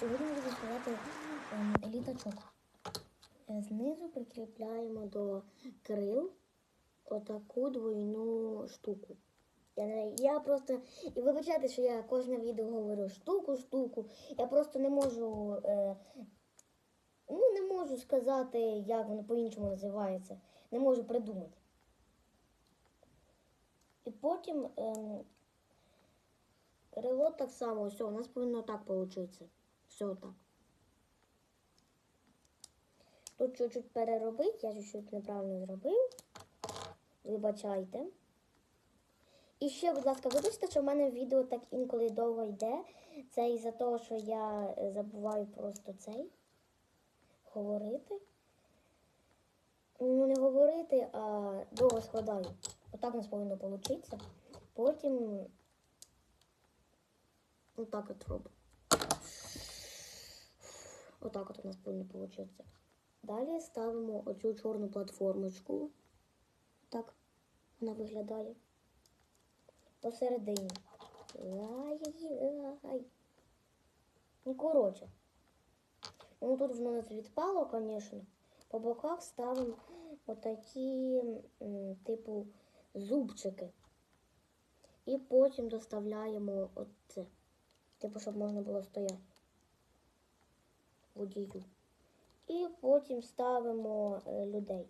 Сьогодні буду складати ем, літачок. Е, Знизу прикріпляємо до крил отаку двойну штуку. Я, я просто. І вибачайте, що я кожне відео говорю штуку, штуку. Я просто не можу. Е, ну, не можу сказати, як воно по-іншому називається. Не можу придумати. І потім ем, крило так само, все, у нас повинно так получитися. Все так. Тут чуть-чуть переробити, я чуть-чуть неправильно зробив. Вибачайте. І ще, будь ласка, вибачте, що в мене відео так інколи довго йде. Це із-за того, що я е, забуваю просто цей говорити. Ну, не говорити, а довго складаю. Отак у нас повинно вийти. Потім отак от робимо. Отак от у нас повинно вийти. Далі ставимо оцю чорну платформочку. Так вона виглядає. Посередині. Лай-лай. Ну, коротше. Ну, тут воно відпало, звісно. По боках ставимо отакі, типу, зубчики. І потім доставляємо оце. Типу, щоб можна було стояти. Водію. І потім ставимо е, людей.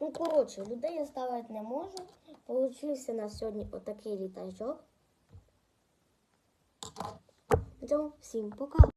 Ну, коротше, людей я ставити не можу. Получився на сьогодні отакий літачок. На цьому всім пока.